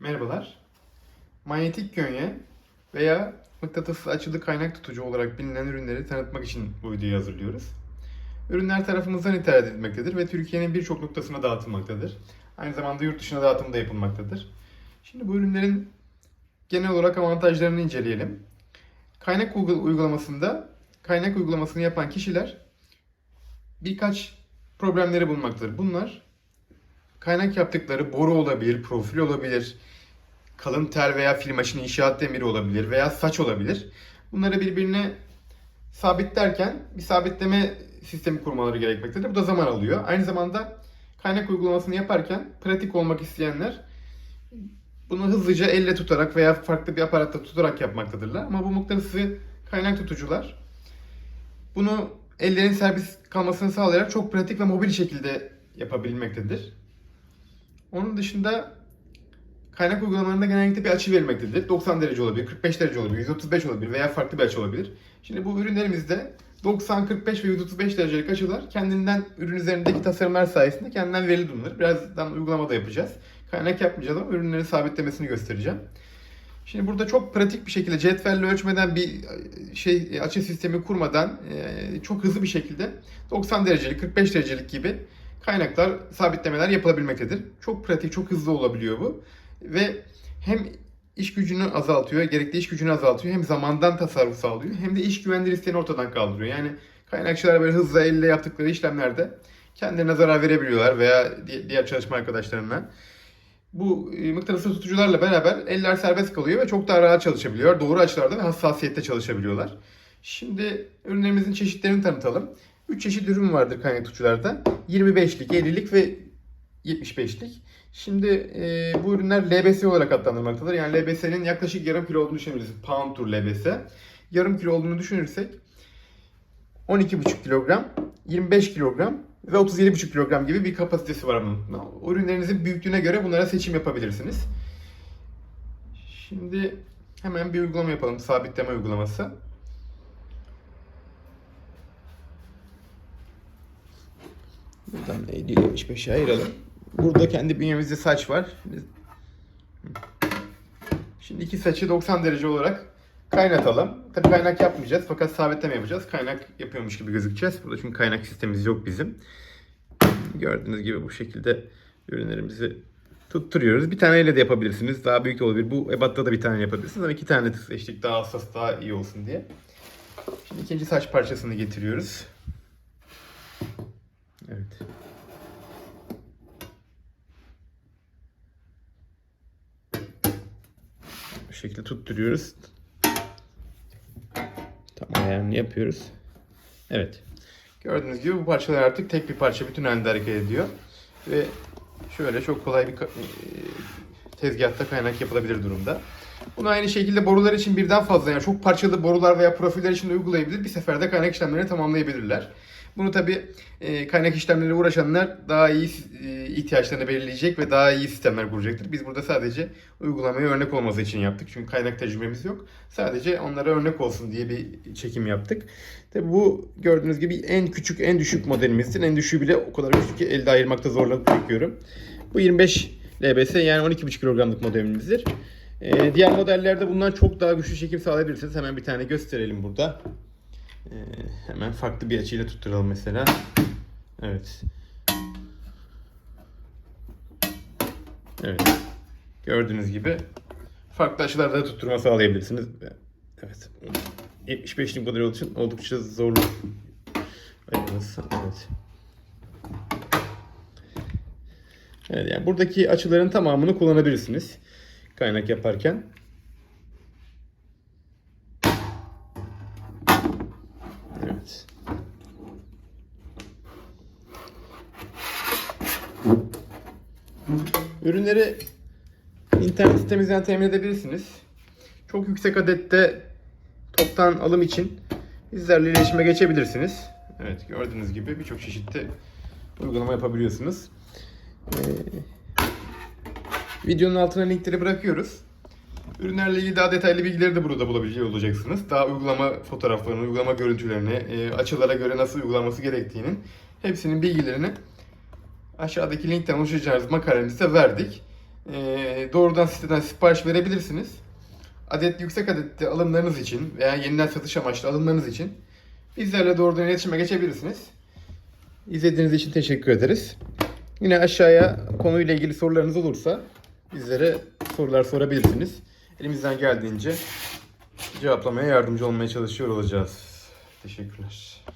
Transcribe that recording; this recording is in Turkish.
Merhabalar. Manyetik könye veya mıknatıslı açılı kaynak tutucu olarak bilinen ürünleri tanıtmak için bu videoyu hazırlıyoruz. Ürünler tarafımızdan ithal edilmektedir ve Türkiye'nin birçok noktasına dağıtılmaktadır. Aynı zamanda yurt dışına dağıtım da yapılmaktadır. Şimdi bu ürünlerin genel olarak avantajlarını inceleyelim. Kaynak uygul- uygulamasında kaynak uygulamasını yapan kişiler birkaç problemleri bulmaktadır. Bunlar kaynak yaptıkları boru olabilir, profil olabilir, kalın tel veya film aşını inşaat demiri olabilir veya saç olabilir. Bunları birbirine sabitlerken bir sabitleme sistemi kurmaları gerekmektedir. Bu da zaman alıyor. Aynı zamanda kaynak uygulamasını yaparken pratik olmak isteyenler bunu hızlıca elle tutarak veya farklı bir aparatta tutarak yapmaktadırlar. Ama bu mıknatıslı kaynak tutucular bunu ellerin serbest kalmasını sağlayarak çok pratik ve mobil şekilde yapabilmektedir. Onun dışında kaynak uygulamalarında genellikle bir açı verilmektedir. 90 derece olabilir, 45 derece olabilir, 135 olabilir veya farklı bir açı olabilir. Şimdi bu ürünlerimizde 90, 45 ve 135 derecelik açılar kendinden ürün üzerindeki tasarımlar sayesinde kendinden verili bulunur. Birazdan uygulamada yapacağız. Kaynak yapmayacağız ama ürünleri sabitlemesini göstereceğim. Şimdi burada çok pratik bir şekilde cetvelle ölçmeden bir şey açı sistemi kurmadan e, çok hızlı bir şekilde 90 derecelik, 45 derecelik gibi kaynaklar, sabitlemeler yapılabilmektedir. Çok pratik, çok hızlı olabiliyor bu. Ve hem iş gücünü azaltıyor, gerekli iş gücünü azaltıyor, hem zamandan tasarruf sağlıyor, hem de iş güvenliği risklerini ortadan kaldırıyor. Yani kaynakçılar böyle hızla elle yaptıkları işlemlerde kendilerine zarar verebiliyorlar veya di- diğer çalışma arkadaşlarına. Bu e, mıknatıslı tutucularla beraber eller serbest kalıyor ve çok daha rahat çalışabiliyor. Doğru açılarda ve hassasiyette çalışabiliyorlar. Şimdi ürünlerimizin çeşitlerini tanıtalım. 3 çeşit ürün vardır kaynak tutucularda. 25'lik, 50'lik ve 75'lik. Şimdi e, bu ürünler LBS olarak adlandırılmaktadır. Yani LBS'nin yaklaşık yarım kilo olduğunu düşünebiliriz. Pound tur LBS. Yarım kilo olduğunu düşünürsek 12,5 kilogram, 25 kilogram ve 37,5 kilogram gibi bir kapasitesi var bunun. Ürünlerinizin büyüklüğüne göre bunlara seçim yapabilirsiniz. Şimdi hemen bir uygulama yapalım. Sabitleme uygulaması. Buradan 50 ile 75'e ayıralım. Burada kendi bünyemizde saç var. Şimdi- iki saçı 90 derece olarak kaynatalım. Tabii kaynak yapmayacağız fakat sabitleme yapacağız. Kaynak yapıyormuş gibi gözükeceğiz. Burada çünkü kaynak sistemimiz yok bizim. Gördüğünüz gibi bu şekilde ürünlerimizi tutturuyoruz. Bir taneyle de yapabilirsiniz. Daha büyük olabilir. Bu ebatta da bir tane yapabilirsiniz ama iki tane seçtik daha hassas daha iyi olsun diye. Şimdi ikinci saç parçasını getiriyoruz. Evet. Bu şekilde tutturuyoruz. Tam ayarını yapıyoruz. Evet. Gördüğünüz gibi bu parçalar artık tek bir parça bütün halinde hareket ediyor. Ve şöyle çok kolay bir e, tezgahta kaynak yapılabilir durumda. Bunu aynı şekilde borular için birden fazla yani çok parçalı borular veya profiller için de uygulayabilir. Bir seferde kaynak işlemlerini tamamlayabilirler. Bunu tabi kaynak işlemleriyle uğraşanlar daha iyi e, ihtiyaçlarını belirleyecek ve daha iyi sistemler kuracaktır. Biz burada sadece uygulamaya örnek olması için yaptık. Çünkü kaynak tecrübemiz yok. Sadece onlara örnek olsun diye bir çekim yaptık. Tabi bu gördüğünüz gibi en küçük, en düşük modelimizdir. En düşüğü bile o kadar küçük ki elde ayırmakta zorluk çekiyorum. Bu 25 LBS yani 12,5 kilogramlık modelimizdir. Ee, diğer modellerde bundan çok daha güçlü çekim sağlayabilirsiniz. Hemen bir tane gösterelim burada. Ee, hemen farklı bir açıyla tutturalım mesela. Evet. Evet. Gördüğünüz gibi farklı açılarda da tutturma sağlayabilirsiniz. Evet. 75'lik model olduğu için oldukça zorlu. Evet. Evet yani buradaki açıların tamamını kullanabilirsiniz. Kaynak yaparken. Evet. Ürünleri internet sitemizden temin edebilirsiniz. Çok yüksek adette toptan alım için bizlerle iletişime geçebilirsiniz. Evet gördüğünüz gibi birçok çeşitli uygulama yapabiliyorsunuz. Videonun altına linkleri bırakıyoruz. Ürünlerle ilgili daha detaylı bilgileri de burada bulabiliyor olacaksınız. Daha uygulama fotoğraflarını, uygulama görüntülerini, e, açılara göre nasıl uygulanması gerektiğinin hepsinin bilgilerini aşağıdaki linkten ulaşacağınız makalemizde verdik. Ee, doğrudan siteden sipariş verebilirsiniz. Adet yüksek adetli alımlarınız için veya yeniden satış amaçlı alımlarınız için bizlerle doğrudan iletişime geçebilirsiniz. İzlediğiniz için teşekkür ederiz. Yine aşağıya konuyla ilgili sorularınız olursa bizlere sorular sorabilirsiniz. Elimizden geldiğince cevaplamaya yardımcı olmaya çalışıyor olacağız. Teşekkürler.